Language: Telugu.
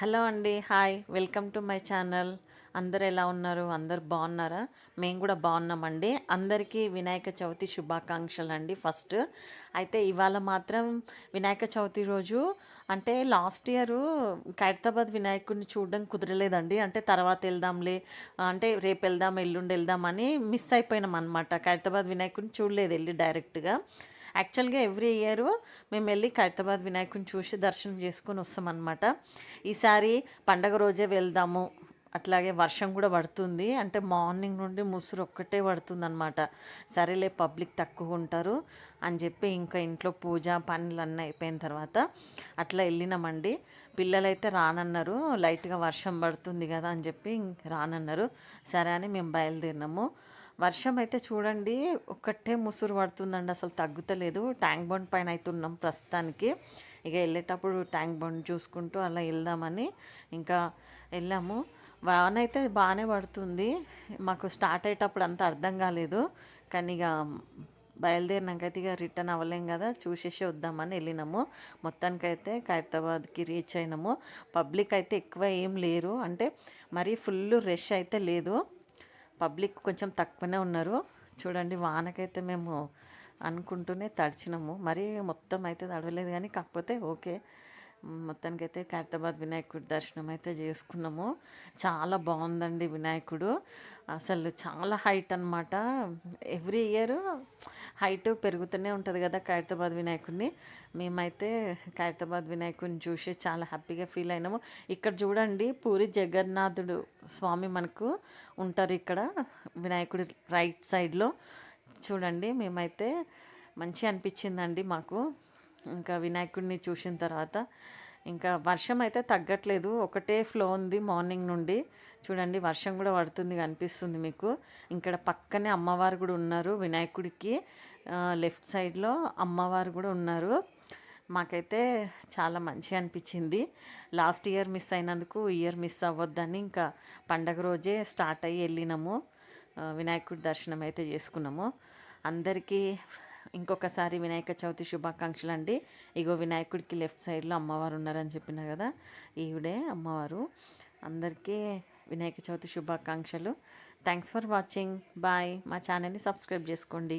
హలో అండి hi. Welcome to my channel. అందరు ఎలా ఉన్నారు? అందరు బాగున్నారా? మేము కూడా బాగున్నామండి. అందరికీ వినాయక చవితి శుభాకాంక్షలు అండి ఫస్ట్ అయితే ఇవాళ మాత్రం వినాయక చవితి రోజు అంటే లాస్ట్ ఇయర్ ఖైరతాబాద్ వినాయకుడిని చూడడం కుదరలేదండి. అంటే తర్వాత వెళ్దాంలే అంటే రేపు వెళ్దాం ఎల్లుండి వెళ్దాం అని మిస్ అయిపోయినాం అనమాట ఖైరతాబాద్ వినాయకుడిని చూడలేదు వెళ్ళి డైరెక్ట్గా. యాక్చువల్గా ఎవ్రీ ఇయర్ మేము వెళ్ళి ఖైరతాబాద్ వినాయకుడిని చూసి దర్శనం చేసుకొని వస్తామన్నమాట ఈసారి పండగ రోజే వెళ్దాము. అట్లాగే వర్షం కూడా పడుతుంది. అంటే మార్నింగ్ నుండి ముసురు ఒక్కటే పడుతుంది అనమాట సరేలే పబ్లిక్ తక్కువ ఉంటారు అని చెప్పి ఇంకా ఇంట్లో పూజ పనులు అన్నీ అయిపోయిన తర్వాత అట్లా వెళ్ళినామండి. పిల్లలైతే రానన్నారు. లైట్గా వర్షం పడుతుంది కదా అని చెప్పి రానన్నారు. సరే అని మేము బయలుదేరినాము. వర్షం అయితే చూడండి ఒక్కటే ముసురు పడుతుందండి. అసలు తగ్గుతలేదు. ట్యాంక్ బండ్ పైన అయితే ఉన్నాం ప్రస్తుతానికి. ఇక వెళ్ళేటప్పుడు ట్యాంక్ బండ్ చూసుకుంటూ అలా వెళ్దామని ఇంకా వెళ్ళాము. వాన అయితే బాగానే పడుతుంది. మాకు స్టార్ట్ అయ్యేటప్పుడు అంత అర్థం కాలేదు. కానీ ఇక బయలుదేరినాకైతే ఇక రిటర్న్ అవ్వలేం కదా చూసేసి వద్దామని వెళ్ళినాము. మొత్తానికైతే ఖైరతాబాద్కి రీచ్ అయినాము. పబ్లిక్ అయితే ఎక్కువ ఏం లేరు. అంటే మరీ ఫుల్ రష్ అయితే లేదు. పబ్లిక్ కొంచెం తక్కువనే ఉన్నారు. చూడండి వానకైతే మేము అనుకుంటూనే తడిచినాము. మరీ మొత్తం అయితే తడవలేదు కానీ కాకపోతే ఓకే. మొత్తానికైతే ఖైరతాబాద్ వినాయకుడి దర్శనం అయితే చేసుకున్నాము. చాలా బాగుందండి వినాయకుడు. అసలు చాలా హైట్ అనమాట ఎవ్రీ ఇయర్ హైట్ పెరుగుతూనే ఉంటుంది కదా ఖైరతాబాద్ వినాయకుడిని. మేమైతే ఖైరతాబాద్ వినాయకుడిని చూసి చాలా హ్యాపీగా ఫీల్ అయినాము. ఇక్కడ చూడండి పూరి జగన్నాథుడు స్వామి మనకు ఉంటారు ఇక్కడ వినాయకుడి రైట్ సైడ్లో. చూడండి మేమైతే మంచి అనిపించిందండి మాకు. ఇంకా వినాయకుడిని చూసిన తర్వాత ఇంకా వర్షం అయితే తగ్గట్లేదు. ఒకటే ఫ్లో ఉంది మార్నింగ్ నుండి. చూడండి వర్షం కూడా పడుతుంది కనిపిస్తుంది మీకు. ఇక్కడ పక్కనే అమ్మవారు కూడా ఉన్నారు వినాయకుడికి. లెఫ్ట్ సైడ్లో అమ్మవారు కూడా ఉన్నారు. మాకైతే చాలా మంచి అనిపించింది. లాస్ట్ ఇయర్ మిస్ అయినందుకు ఇయర్ మిస్ అవ్వద్దని ఇంకా పండగ రోజే స్టార్ట్ అయ్యి వెళ్ళినాము. వినాయకుడి దర్శనం అయితే చేసుకున్నాము. అందరికీ ఇంకొకసారి వినాయక చవితి శుభాకాంక్షలు అండి ఇగో వినాయకుడికి లెఫ్ట్ సైడ్లో అమ్మవారు ఉన్నారని చెప్పిన కదా ఈవిడే అమ్మవారు. అందరికీ వినాయక చవితి శుభాకాంక్షలు. Thanks for watching. బాయ్. మా ఛానల్ని సబ్స్క్రైబ్ చేసుకోండి.